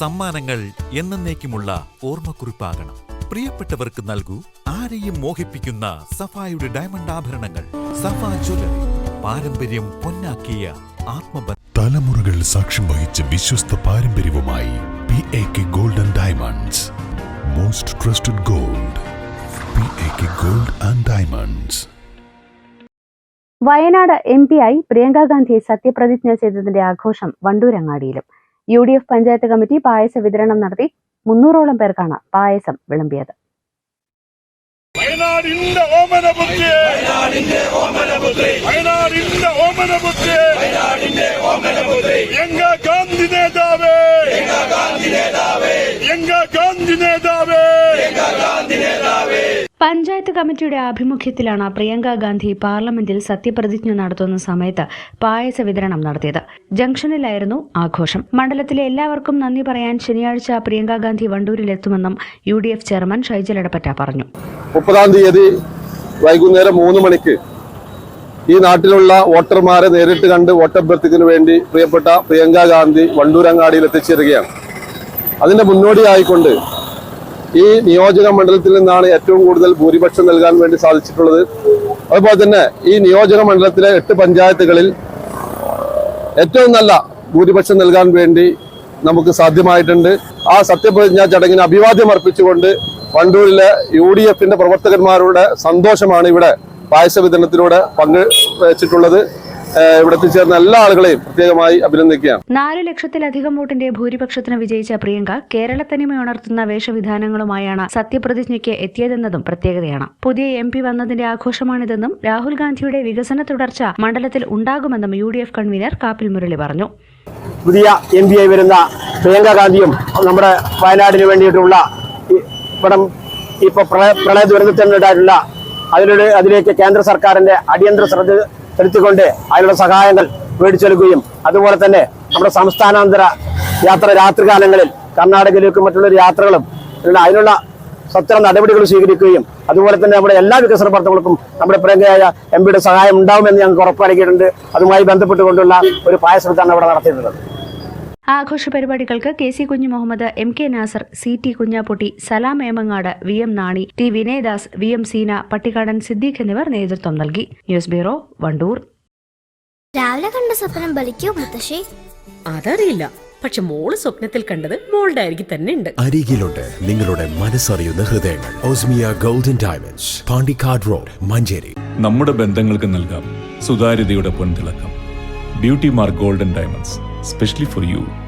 സമ്മാനങ്ങൾ എന്നേക്കുമുള്ള ഓർമ്മക്കുറിപ്പാകണം. പ്രിയപ്പെട്ടവർക്ക് നൽകൂ ആരെയും മോഹിപ്പിക്കുന്ന സഫായുടെ ഡയമണ്ട് ആഭരണങ്ങൾ. സഫ ജ്വല്ലറി പാരമ്പര്യം പൊന്നാക്കിയ ആത്മബന്ധ തലമുറകൾ സാക്ഷ്യം വഹിച്ച വിശ്വസ്ത പാരമ്പര്യവുമായി P A K golden diamonds most trusted gold P A K gold and diamonds Wayanad M പിയായി Priyanka ഗാന്ധിയെ സത്യപ്രതിജ്ഞ ചെയ്തതിന്റെ ആഘോഷം വണ്ടൂരങ്ങാടിയിലും. U D F panchayat committee പായസ വിതരണം നടത്തി മുന്നൂറോളം പേർക്കാണ് പായസം വിളമ്പിയത്. വയനാടിന്റെ ഓമന ബുദ്ധി വയനാടിന്റെ ഓമന ബുദ്ധി വയനാടിന്റെ ഓമന ബുദ്ധി വയനാടിന്റെ ഓമന ബുദ്ധി എങ്ക ഗാന്ധി നേതാവേ. എങ്ക ഗാന്ധി നേതാവേ എങ്ക ഗാന്ധി നേതാവേ എങ്ക ഗാന്ധി നേതാവേ പഞ്ചായത്ത് കമ്മിറ്റിയുടെ ആഭിമുഖ്യത്തിലാണ് പ്രിയങ്ക ഗാന്ധി പാർലമെന്റിൽ സത്യപ്രതിജ്ഞ നടത്തുന്ന സമയത്ത് പായസ വിതരണം നടത്തിയത്. ജംഗ്ഷനിലായിരുന്നു ആഘോഷം. മണ്ഡലത്തിലെ എല്ലാവർക്കും നന്ദി പറയാൻ ശനിയാഴ്ച Priyanka Gandhi വണ്ടൂരിലെത്തുമെന്നും U D F chairman Shaijal Edappatta പറഞ്ഞു. മുപ്പതാം തീയതി വൈകുന്നേരം മൂന്ന് മണിക്ക് ഈ നാട്ടിലുള്ള വോട്ടർമാരെ നേരിട്ട് കണ്ട് വോട്ടഭ്യർത്ഥിക്കുന്നതിന് വേണ്ടി പ്രിയപ്പെട്ട പ്രിയങ്ക ഗാന്ധി വണ്ടൂരങ്ങാടിയിൽ എത്തിച്ചേരുകയാണ്. അതിന്റെ മുന്നോടിയായിക്കൊണ്ട് ഈ നിയോജക മണ്ഡലത്തിൽ നിന്നാണ് ഏറ്റവും കൂടുതൽ ഭൂരിപക്ഷം നൽകാൻ വേണ്ടി സാധിച്ചിട്ടുള്ളത്. അതുപോലെ തന്നെ ഈ നിയോജക മണ്ഡലത്തിലെ എട്ട് പഞ്ചായത്തുകളിൽ ഏറ്റവും നല്ല ഭൂരിപക്ഷം നൽകാൻ വേണ്ടി നമുക്ക് സാധ്യമായിട്ടുണ്ട്. ആ സത്യപ്രതിജ്ഞാ ചടങ്ങിന് അഭിവാദ്യം അർപ്പിച്ചുകൊണ്ട് വണ്ടൂരിലെ യു ഡി എഫിന്റെ പ്രവർത്തകന്മാരുടെ സന്തോഷമാണ് ഇവിടെ പായസ വിതരണത്തിലൂടെ പങ്കുവച്ചിട്ടുള്ളത് ഇവിടെ എത്തിച്ചേർന്ന എല്ലാ ആളുകളെയും പ്രത്യേകമായി അഭിനന്ദിക്കുകയാണ്. നാല് ലക്ഷത്തിലധികം വോട്ടിന്റെ ഭൂരിപക്ഷത്തിന് വിജയിച്ച പ്രിയങ്ക കേരള തനിമ ഉണർത്തുന്ന വേഷവിധാനങ്ങളുമായാണ് സത്യപ്രതിജ്ഞയ്ക്ക് എത്തിയതെന്നതും പ്രത്യേകതയാണ്. പുതിയ എം പി വന്നതിന്റെ ആഘോഷമാണിതെന്നും രാഹുൽ ഗാന്ധിയുടെ വികസന തുടർച്ച മണ്ഡലത്തിൽ ഉണ്ടാകുമെന്നും U D F convener Kappil Murali പറഞ്ഞു. പുതിയ എം പി ആയി വരുന്ന പ്രിയങ്ക ഗാന്ധിയും നമ്മുടെ വയനാടിന് വേണ്ടിയിട്ടുള്ള ഇപ്പം ഇവിടം ഇപ്പൊ പ്രളയ പ്രളയ ദുരന്തത്തിനുണ്ടായിട്ടുള്ള അതിലൂടെ അതിലേക്ക് കേന്ദ്ര സർക്കാരിന്റെ അടിയന്തര ശ്രദ്ധ ചെലുത്തിക്കൊണ്ട് അതിനുള്ള സഹായങ്ങൾ മേടിച്ചെടുക്കുകയും അതുപോലെ തന്നെ നമ്മുടെ സംസ്ഥാനാന്തര യാത്ര രാത്രികാലങ്ങളിൽ കർണാടകയിലേക്കും മറ്റുള്ള യാത്രകളും അതിനുള്ള സത്വര നടപടികൾ സ്വീകരിക്കുകയും അതുപോലെ തന്നെ നമ്മുടെ എല്ലാ വികസന പ്രവർത്തനങ്ങൾക്കും നമ്മുടെ പ്രിയങ്കയായ എം പിയുടെ സഹായം ഉണ്ടാവുമെന്ന് ഞങ്ങൾക്ക് ഉറപ്പ് നൽകിയിട്ടുണ്ട്. അതുമായി ബന്ധപ്പെട്ടുകൊണ്ടുള്ള ഒരു പായസത്താണ് അവിടെ നടത്തിയിട്ടുള്ളത്. ആഘോഷ പരിപാടികൾക്ക് K C Kunju Muhammad M K Nasar C T Kunjappotti Salam Emangad V M Nani T Vinayadas V M Seena Pattikkadan Siddique എന്നിവർ നേതൃത്വം നൽകി. News bureau Wandoor. രാവിലെ കണ്ട സ്വപ്നം ബലിക്കോ മുത്തശ്ശി? അതറിയില്ല. പക്ഷെ മോൾ സ്വപ്നത്തിൽ കണ്ടത് മോളുടെ അരികിൽ തന്നെ ഉണ്ട്. അരികിലുണ്ട് നിങ്ങളുടെ മനസ്സറിയുന്ന ഹൃദയങ്ങൾ. Osmia golden diamonds Pandikkad road Manjeri. നമ്മുടെ ബന്ധങ്ങൾക്ക് നൽകാം സുതാര്യതയുടെ പൊൻതിളക്കം. Beauty mark golden diamonds. especially for you.